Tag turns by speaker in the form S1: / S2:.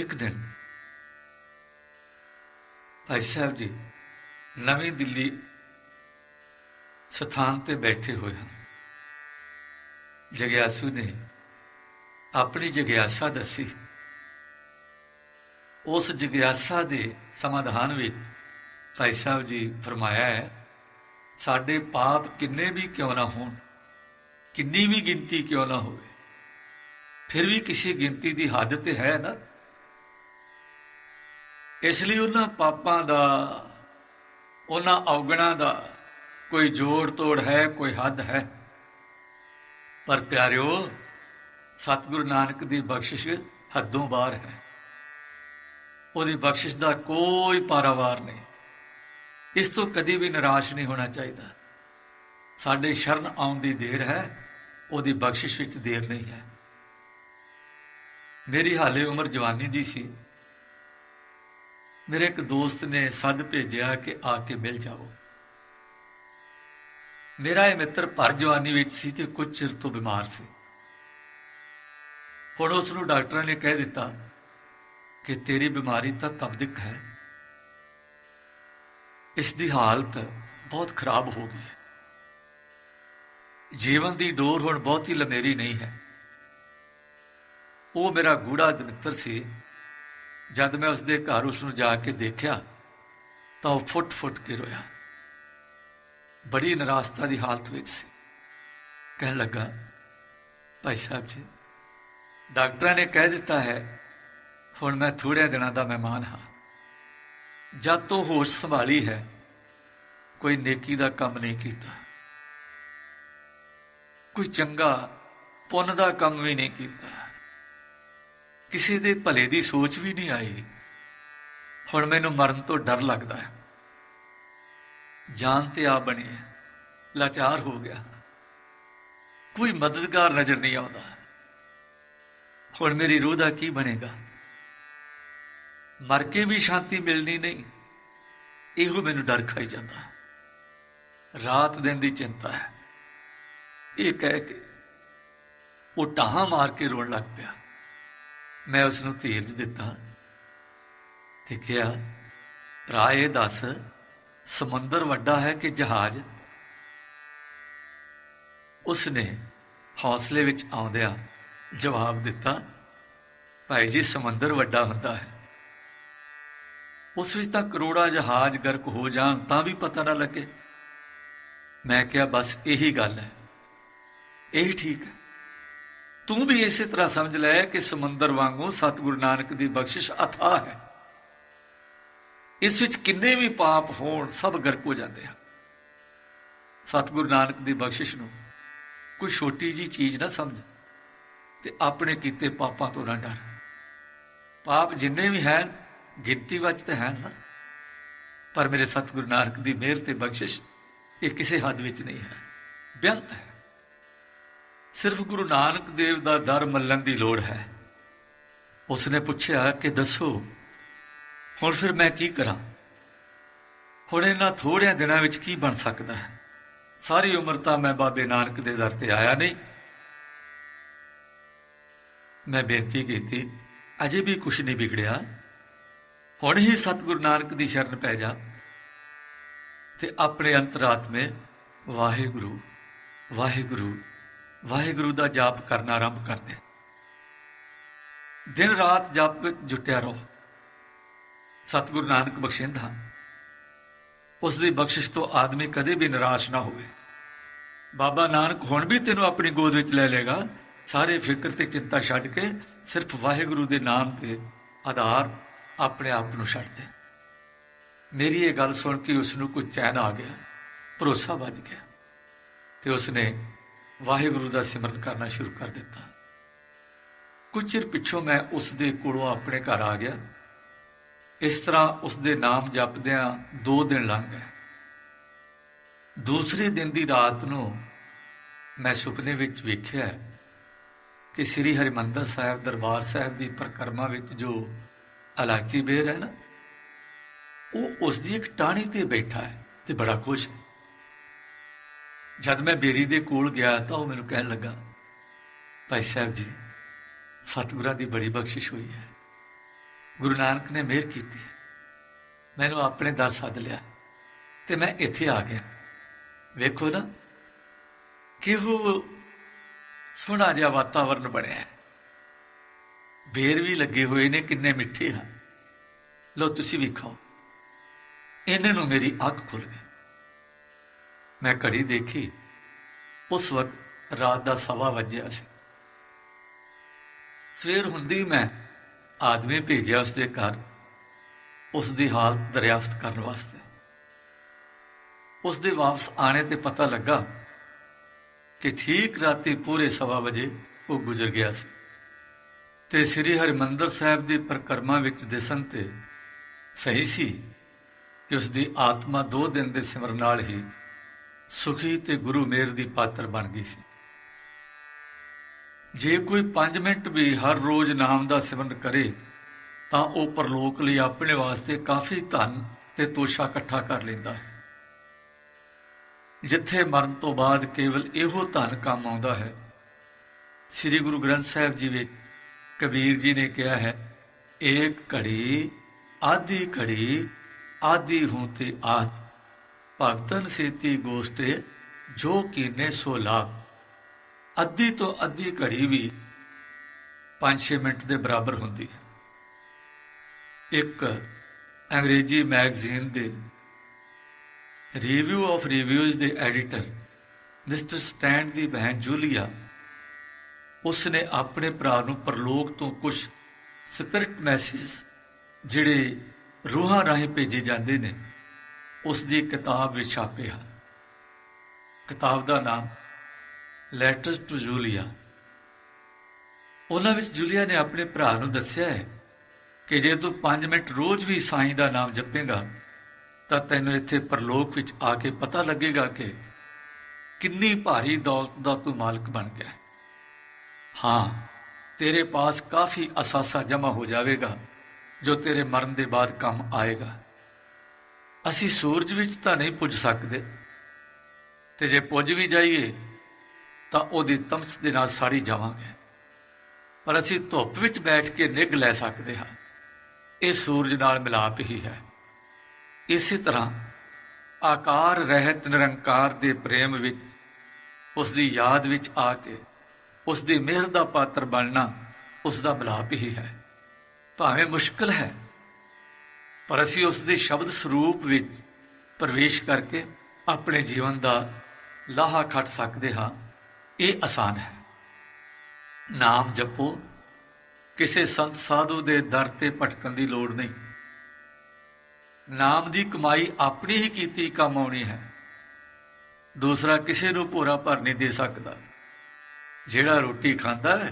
S1: ਇੱਕ ਦਿਨ ਭਾਈ ਸਾਹਿਬ ਜੀ ਨਵੀਂ ਦਿੱਲੀ ਸਥਾਨ ਤੇ ਬੈਠੇ ਹੋਏ ਹਨ। ਜਗਿਆਸੂ ਨੇ ਆਪਣੀ ਜਗਿਆਸਾ ਦੱਸੀ। ਉਸ ਜਗਿਆਸਾ ਦੇ ਸਮਾਧਾਨ ਵਿੱਚ ਭਾਈ ਸਾਹਿਬ ਜੀ ਫਰਮਾਇਆ ਹੈ, ਸਾਡੇ ਪਾਪ ਕਿੰਨੇ ਵੀ ਕਿਉਂ ਨਾ ਹੋਣ, ਕਿੰਨੀ ਵੀ ਗਿਣਤੀ ਕਿਉਂ ਨਾ ਹੋਵੇ, ਫਿਰ ਵੀ ਕਿਸੇ ਗਿਣਤੀ ਦੀ ਹੱਦ ਤੇ ਹੈ ਨਾ। ਇਸ ਲਈ ਉਹਨਾਂ ਪਾਪਾਂ ਦਾ, ਉਹਨਾਂ ਔਗਣਾ ਦਾ ਕੋਈ ਜੋੜ ਤੋੜ ਹੈ, ਕੋਈ ਹੱਦ ਹੈ। ਪਰ ਪਿਆਰਿਓ, ਸਤਿਗੁਰੂ ਨਾਨਕ ਦੀ ਬਖਸ਼ਿਸ਼ ਹੱਦੋਂ ਬਾਹਰ ਹੈ। ਉਹਦੀ ਬਖਸ਼ਿਸ਼ ਦਾ ਕੋਈ ਪਾਰਾਵਾਰ ਨਹੀਂ। ਇਸ ਤੋਂ ਕਦੀ ਵੀ ਨਿਰਾਸ਼ ਨਹੀਂ ਹੋਣਾ ਚਾਹੀਦਾ। ਸਾਡੇ ਸ਼ਰਨ ਆਉਣ ਦੀ ਦੇਰ ਹੈ, ਉਹਦੀ ਬਖਸ਼ਿਸ਼ ਵਿੱਚ ਦੇਰ ਨਹੀਂ ਹੈ। ਮੇਰੀ ਹਾਲੇ ਉਮਰ ਜਵਾਨੀ ਦੀ ਸੀ। ਮੇਰੇ ਇੱਕ ਦੋਸਤ ਨੇ ਸੱਦ ਭੇਜਿਆ ਕਿ ਆ ਕੇ ਮਿਲ ਜਾਓ। ਮੇਰਾ ਇਹ ਮਿੱਤਰ ਭਰ ਜਵਾਨੀ ਵਿੱਚ ਸੀ ਤੇ ਕੁਝ ਚਿਰ ਤੋਂ ਬਿਮਾਰ ਸੀ। ਹੁਣ ਉਸ ਨੂੰ ਡਾਕਟਰਾਂ ਨੇ ਕਹਿ ਦਿੱਤਾ ਕਿ ਤੇਰੀ ਬਿਮਾਰੀ ਤਾਂ ਤਬਦਿਕ ਹੈ। ਇਸ ਦੀ ਹਾਲਤ ਬਹੁਤ ਖਰਾਬ ਹੋ ਗਈ ਹੈ। ਜੀਵਨ ਦੀ ਡੋਰ ਹੁਣ ਬਹੁਤੀ ਲੰਮੇਰੀ ਨਹੀਂ ਹੈ। ਉਹ ਮੇਰਾ ਗੂੜਾ ਮਿੱਤਰ ਸੀ ਜਦ ਮੈਂ ਉਸਦੇ ਘਰ ਉਸ ਨੂੰ ਜਾ ਕੇ ਦੇਖਿਆ, ਤਾਂ ਉਹ ਫੁੱਟ-ਫੁੱਟ ਕੇ ਰੋਇਆ। ਬੜੀ ਨਿਰਾਸ਼ਤਾ ਦੀ ਹਾਲਤ ਵਿੱਚ ਸੀ। ਕਹਿਣ ਲੱਗਾ, ਭਾਈ ਸਾਹਿਬ ਜੀ, ਡਾਕਟਰਾਂ ਨੇ ਕਹਿ ਦਿੱਤਾ ਹੈ, ਹੁਣ ਮੈਂ ਥੋੜ੍ਹੇ ਦਿਨਾਂ ਦਾ ਮਹਿਮਾਨ ਹਾਂ। ਜਦ ਤੋਂ ਹੋਸ਼ ਸੰਭਾਲੀ ਹੈ, ਕੋਈ ਨੇਕੀ ਦਾ ਕੰਮ ਨਹੀਂ ਕੀਤਾ। ਕੋਈ ਚੰਗਾ ਪੁੰਨ ਦਾ ਕੰਮ ਵੀ ਨਹੀਂ ਕੀਤਾ। ਕਿਸੇ ਦੇ ਭਲੇ ਦੀ ਸੋਚ ਵੀ ਨਹੀਂ ਆਈ। ਹੁਣ ਮੈਨੂੰ ਮਰਨ ਤੋਂ ਡਰ ਲੱਗਦਾ ਹੈ। ਜਾਨ ਤੇ ਆ ਬਣੀ ਹੈ। ਲਾਚਾਰ ਹੋ ਗਿਆ। ਕੋਈ ਮਦਦਗਾਰ ਨਜ਼ਰ ਨਹੀਂ ਆਉਂਦਾ। ਹੁਣ ਮੇਰੀ ਰੂਹ ਦਾ ਕੀ ਬਣੇਗਾ? ਮਰ ਕੇ ਵੀ ਸ਼ਾਂਤੀ ਮਿਲਣੀ ਨਹੀਂ। ਇਹੋ ਮੈਨੂੰ ਡਰ ਖਾਈ ਜਾਂਦਾ। ਰਾਤ ਦਿਨ ਦੀ ਚਿੰਤਾ ਹੈ। ਇਹ ਕਹਿ ਕੇ ਉਹ ਟਾਹਾਂ ਮਾਰ ਕੇ ਰੋਣ ਲੱਗ ਪਿਆ। ਮੈਂ ਉਸ ਨੂੰ ਧੀਰਜ ਦਿੱਤਾ ਤੇ ਕਿਹਾ, ਭਰਾ, ਇਹ ਦੱਸ, ਸਮੁੰਦਰ ਵੱਡਾ ਹੈ ਕਿ ਜਹਾਜ਼? ਉਸ ਨੇ ਹੌਸਲੇ ਵਿੱਚ ਆਉਂਦਿਆਂ ਜਵਾਬ ਦਿੱਤਾ, ਭਾਈ ਜੀ, ਸਮੁੰਦਰ ਵੱਡਾ ਹੁੰਦਾ ਹੈ। ਉਸ ਵਿੱਚ ਤਾਂ ਕਰੋੜਾ ਜਹਾਜ਼ ਗਰਕ ਹੋ ਜਾਣ, ਤਾਂ ਵੀ ਪਤਾ ਨਾ ਲੱਗੇ। ਮੈਂ ਕਿਹਾ, ਬਸ ਇਹੀ ਗੱਲ ਹੈ। ਇਹੀ ਠੀਕ ਹੈ। ਤੂੰ ਵੀ ਇਸੇ ਤਰ੍ਹਾਂ ਸਮਝ ਲੈ ਕਿ ਸਮੁੰਦਰ ਵਾਂਗੂ ਸਤਿਗੁਰੂ ਨਾਨਕ ਦੀ ਬਖਸ਼ਿਸ਼ ਅਥਾਹ ਹੈ। ਇਸ ਵਿੱਚ ਕਿੰਨੇ ਵੀ ਪਾਪ ਹੋਣ ਸਭ ਗਰਕ ਹੋ ਜਾਂਦੇ ਹਨ। ਸਤਿਗੁਰੂ ਨਾਨਕ ਦੀ ਬਖਸ਼ਿਸ਼ ਨੂੰ ਕੋਈ ਛੋਟੀ ਜੀ ਚੀਜ਼ ਨਾ ਸਮਝ ਤੇ ਆਪਣੇ ਕੀਤੇ ਪਾਪਾਂ ਤੋਂ ਨਾ ਡਰ। ਪਾਪ ਜਿੰਨੇ ਵੀ ਹਨ, ਗਿਣਤੀ ਵਿੱਚ ਤਾਂ ਹਨ ਨਾ। ਪਰ ਮੇਰੇ ਸਤਿਗੁਰੂ ਨਾਨਕ ਦੀ ਮਿਹਰ ਤੇ ਬਖਸ਼ਿਸ਼ ਇਹ ਕਿਸੇ ਹੱਦ ਵਿੱਚ ਨਹੀਂ ਹੈ। ਬੇਅੰਤ ਹੈ। ਸਿਰਫ ਗੁਰੂ ਨਾਨਕ ਦੇਵ ਦਾ ਦਰ ਮੱਲਣ ਦੀ ਲੋੜ ਹੈ। ਉਸਨੇ ਪੁੱਛਿਆ ਕਿ ਦੱਸੋ, ਹੁਣ ਫਿਰ ਮੈਂ ਕੀ ਕਰਾਂ? ਹੁਣ ਇਹਨਾਂ ਥੋੜਿਆਂ ਦਿਨਾਂ ਵਿੱਚ ਕੀ ਬਣ ਸਕਦਾ ਹੈ? ਸਾਰੀ ਉਮਰ ਤਾਂ ਮੈਂ ਬਾਬੇ ਨਾਨਕ ਦੇ ਦਰ ਤੇ ਆਇਆ ਨਹੀਂ। ਮੈਂ ਬੇਨਤੀ ਕੀਤੀ, ਅਜੇ ਵੀ ਕੁਝ ਨਹੀਂ ਵਿਗੜਿਆ। ਹੁਣ ਹੀ ਸਤਿਗੁਰੂ ਨਾਨਕ ਦੀ ਸ਼ਰਨ ਪੈ ਜਾ ਤੇ ਆਪਣੇ ਅੰਤਰਾਤਮੇ ਵਾਹਿਗੁਰੂ ਵਾਹਿਗੁਰੂ ਵਾਹਿਗੁਰੂ ਦਾ ਜਾਪ ਕਰਨਾ ਆਰੰਭ ਕਰ ਦੇ। ਦਿਨ ਰਾਤ ਜਪ ਜੁਟਿਆ ਰਹੋ। ਸਤਿਗੁਰੂ ਨਾਨਕ ਬਖਸ਼ਿੰਦਾ ਉਸ ਦੀ ਬਖਸ਼ਿਸ਼ ਤੋਂ ਆਦਮੀ ਕਦੇ ਵੀ ਨਿਰਾਸ਼ ਨਾ ਹੋਵੇ। ਬਾਬਾ ਨਾਨਕ ਹੁਣ ਵੀ ਤੈਨੂੰ ਆਪਣੀ ਗੋਦ ਵਿੱਚ ਲੈ ਲੇਗਾ ਸਾਰੇ ਫਿਕਰ ਤੇ ਚਿੰਤਾ ਛੱਡ ਕੇ ਸਿਰਫ ਵਾਹਿਗੁਰੂ ਦੇ ਨਾਮ ਤੇ ਆਧਾਰ ਆਪਣੇ ਆਪ ਨੂੰ ਛੱਡ ਦੇ। ਮੇਰੀ ਇਹ ਗੱਲ ਸੁਣ ਕੇ ਉਸ ਨੂੰ ਕੋਈ ਚੈਨ ਆ ਗਿਆ। ਭਰੋਸਾ ਵੱਜ ਗਿਆ। ਤੇ ਉਸਨੇ ਵਾਹਿਗੁਰੂ ਦਾ ਸਿਮਰਨ ਕਰਨਾ ਸ਼ੁਰੂ ਕਰ ਦਿੱਤਾ। ਕੁਝ ਚਿਰ ਪਿੱਛੋਂ ਮੈਂ ਉਸ ਦੇ ਕੋਲੋਂ ਆਪਣੇ ਘਰ ਆ ਗਿਆ। ਇਸ ਤਰ੍ਹਾਂ ਉਸ ਦੇ ਨਾਮ ਜਪਦਿਆਂ 2 ਦਿਨ ਲੰਘ ਗਏ। ਦੂਸਰੇ ਦਿਨ ਦੀ ਰਾਤ ਨੂੰ ਮੈਂ ਸੁਪਨੇ ਵਿੱਚ ਵੇਖਿਆ ਕਿ ਸ੍ਰੀ ਹਰਿਮੰਦਰ ਸਾਹਿਬ ਦਰਬਾਰ ਸਾਹਿਬ ਦੀ ਪ੍ਰਕਰਮਾ ਵਿੱਚ ਜੋ ਅਲਾਚੀ ਬੇਰ ਹੈ ਨਾ, ਉਹ ਉਸ ਦੀ ਇੱਕ ਟਾਹਣੀ ਤੇ ਬੈਠਾ ਹੈ ਤੇ ਬੜਾ ਖੁਸ਼ ਹੈ। ਜਦ ਮੈਂ ਬੇਰੀ ਦੇ ਕੋਲ ਗਿਆ ਤਾਂ ਉਹ ਮੈਨੂੰ ਕਹਿਣ ਲੱਗਾ, ਭਾਈ ਸਾਹਿਬ ਜੀ, ਸਤਿਗੁਰਾਂ ਦੀ ਬੜੀ ਬਖਸ਼ਿਸ਼ ਹੋਈ ਹੈ। ਗੁਰੂ ਨਾਨਕ ਨੇ ਮਿਹਰ ਕੀਤੀ ਮੈਨੂੰ ਆਪਣੇ ਦਰ ਸੱਦ ਲਿਆ ਤੇ ਮੈਂ ਇੱਥੇ ਆ ਗਿਆ। ਵੇਖੋ ਨਾ, ਕਿਹੋ ਸੋਹਣਾ ਜਿਹਾ ਵਾਤਾਵਰਨ ਬਣਿਆ ਬੇਰ ਵੀ ਲੱਗੇ ਹੋਏ ਨੇ, ਕਿੰਨੇ ਮਿੱਠੇ ਹਨ। ਲੋ ਤੁਸੀਂ ਵੀ ਖਾਓ। ਇਹਨਾਂ ਨੂੰ ਮੇਰੀ ਅੱਖ ਖੁੱਲ ਗਈ। ਮੈਂ ਘੜੀ ਦੇਖੀ। ਉਸ ਵਕਤ ਰਾਤ ਦਾ ਸਵਾ ਵੱਜਿਆ ਸੀ। ਸਵੇਰ ਹੁੰਦੀ ਮੈਂ ਆਦਮੀ ਭੇਜਿਆ ਉਸ ਦੇ ਘਰ ਉਸ ਦੀ ਹਾਲਤ ਦਰਿਆਫਤ ਕਰਨ ਵਾਸਤੇ। ਉਸ ਦੇ ਵਾਪਸ ਆਣੇ ਤੇ ਪਤਾ ਲੱਗਾ ਕਿ ਠੀਕ ਰਾਤੀ ਪੂਰੇ ਸਵਾ ਵਜੇ ਉਹ ਗੁਜ਼ਰ ਗਿਆ ਸੀ ਤੇ ਸ੍ਰੀ ਹਰਿਮੰਦਰ ਸਾਹਿਬ ਦੀ ਪ੍ਰਕਰਮਾ ਵਿੱਚ ਦਿਸਣ ਤੇ ਸਹੀ ਸੀ ਕਿ ਉਸ ਦੀ ਆਤਮਾ ਦੋ ਦਿਨ ਦੇ ਸਿਮਰਨ ਨਾਲ ਹੀ ਸੁਖੀ ਤੇ ਗੁਰੂ ਮੇਰ ਦੀ ਪਾਤਰ ਬਣ ਗਈ ਸੀ। ਜੇ ਕੋਈ 5 ਮਿੰਟ ਵੀ ਹਰ ਰੋਜ਼ ਨਾਮ ਦਾ ਸਿਮਰਨ ਕਰੇ, ਤਾਂ ਉਹ ਪਰਲੋਕ ਲਈ ਆਪਣੇ ਵਾਸਤੇ ਕਾਫੀ ਧਨ ਤੇ ਤੋਸ਼ਾ ਇਕੱਠਾ ਕਰ ਲੈਂਦਾ ਹੈ। ਜਿੱਥੇ ਮਰਨ ਤੋਂ ਬਾਅਦ ਕੇਵਲ ਇਹੋ ਧਨ ਕੰਮ ਆਉਂਦਾ ਹੈ। ਸ੍ਰੀ ਗੁਰੂ ਗ੍ਰੰਥ ਸਾਹਿਬ ਜੀ ਵਿੱਚ ਕਬੀਰ ਜੀ ਨੇ ਕਿਹਾ ਹੈ, ਏਕ ਘੜੀ ਆਦੀ ਘੜੀ ਆਦੀ ਹੂੰ ਤੇ ਆਦ ਭਗਤਨ ਸੇਤੀ ਗੋਸਟੇ, ਜੋ ਕੀਨੇ ਸੋ ਲਾਭ ਅੱਧੀ ਤੋਂ ਅੱਧੀ ਘੜੀ ਵੀ 5-6 ਮਿੰਟ ਦੇ ਬਰਾਬਰ ਹੁੰਦੀ ਹੈ। ਇੱਕ ਅੰਗਰੇਜ਼ੀ ਮੈਗਜ਼ੀਨ ਦੇ ਰਿਵਿਊ ਆਫ ਰਿਵਿਊਜ਼ ਦੇ ਐਡੀਟਰ, ਮਿਸਟਰ ਸਟੈਂਡ ਦੀ ਬਹਿਨ ਜੂਲੀਆ ਉਸ ਨੇ ਆਪਣੇ ਭਰਾ ਨੂੰ ਪਰਲੋਕ ਤੋਂ ਕੁਝ ਸਪਿਰਟ ਮੈਸੇਜ ਜਿਹੜੇ ਰੂਹਾਂ ਰਾਹੀਂ ਭੇਜੇ ਜਾਂਦੇ ਨੇ ਉਸ ਦੀ ਕਿਤਾਬ ਵਿੱਚ ਛਾਪੇ ਹਨ। ਕਿਤਾਬ ਦਾ ਨਾਮ ਲੈਟਰਸ ਟੂ ਜੂਲੀਆ ਉਹਨਾਂ ਵਿੱਚ ਜੂਲੀਆ ਨੇ ਆਪਣੇ ਭਰਾ ਨੂੰ ਦੱਸਿਆ ਹੈ ਕਿ ਜੇ ਤੂੰ 5 ਮਿੰਟ ਰੋਜ਼ ਵੀ ਸਾਈਂ ਦਾ ਨਾਮ ਜਪੇਗਾ, ਤਾਂ ਤੈਨੂੰ ਇੱਥੇ ਪਰਲੋਕ ਵਿੱਚ ਆ ਕੇ ਪਤਾ ਲੱਗੇਗਾ ਕਿ ਕਿੰਨੀ ਭਾਰੀ ਦੌਲਤ ਦਾ ਤੂੰ ਮਾਲਕ ਬਣ ਗਿਆ ਹਾਂ, ਤੇਰੇ ਪਾਸ ਕਾਫੀ ਅਸਾਸਾ ਜਮ੍ਹਾਂ ਹੋ ਜਾਵੇਗਾ, ਜੋ ਤੇਰੇ ਮਰਨ ਦੇ ਬਾਅਦ ਕੰਮ ਆਏਗਾ। ਅਸੀਂ ਸੂਰਜ ਵਿੱਚ ਤਾਂ ਨਹੀਂ ਪੁੱਜ ਸਕਦੇ। ਤੇ ਜੇ ਪੁੱਜ ਵੀ ਜਾਈਏ, ਤਾਂ ਉਹਦੀ ਤਮਸ ਦੇ ਨਾਲ ਸਾੜੀ ਜਾਵਾਂਗੇ। ਪਰ ਅਸੀਂ ਧੁੱਪ ਵਿੱਚ ਬੈਠ ਕੇ ਨਿੱਘ ਲੈ ਸਕਦੇ ਹਾਂ। ਇਹ ਸੂਰਜ ਨਾਲ ਮਿਲਾਪ ਹੀ ਹੈ। ਇਸੇ ਤਰ੍ਹਾਂ ਆਕਾਰ, ਰਹਿਤ, ਨਿਰੰਕਾਰ ਦੇ ਪ੍ਰੇਮ ਵਿੱਚ ਉਸ ਦੀ ਯਾਦ ਵਿੱਚ ਆ ਕੇ ਉਸ ਦੀ ਮਿਹਰ ਦਾ ਪਾਤਰ ਬਣਨਾ ਉਸ ਦਾ ਮਿਲਾਪ ਹੀ ਹੈ। ਭਾਵੇਂ ਮੁਸ਼ਕਲ ਹੈ ਪਰ ਅਸੀਂ ਉਸ ਦੇ ਸ਼ਬਦ ਸਰੂਪ ਵਿੱਚ ਪ੍ਰਵੇਸ਼ ਕਰਕੇ ਆਪਣੇ ਜੀਵਨ ਦਾ ਲਾਹਾ ਖੱਟ ਸਕਦੇ ਹਾਂ। ਇਹ ਆਸਾਨ ਹੈ। ਨਾਮ ਜਪੋ। ਕਿਸੇ ਸੰਤ ਸਾਧੂ ਦੇ ਦਰ ਤੇ ਭਟਕਣ ਦੀ ਲੋੜ ਨਹੀਂ। ਨਾਮ ਦੀ ਕਮਾਈ ਆਪਣੀ ਹੀ ਕੀਤੀ ਕੰਮ ਆਉਣੀ ਹੈ। ਦੂਸਰਾ ਕਿਸੇ ਨੂੰ ਭੋਰਾ ਭਰ ਨਹੀਂ ਦੇ ਸਕਦਾ। ਜਿਹੜਾ ਰੋਟੀ ਖਾਂਦਾ ਹੈ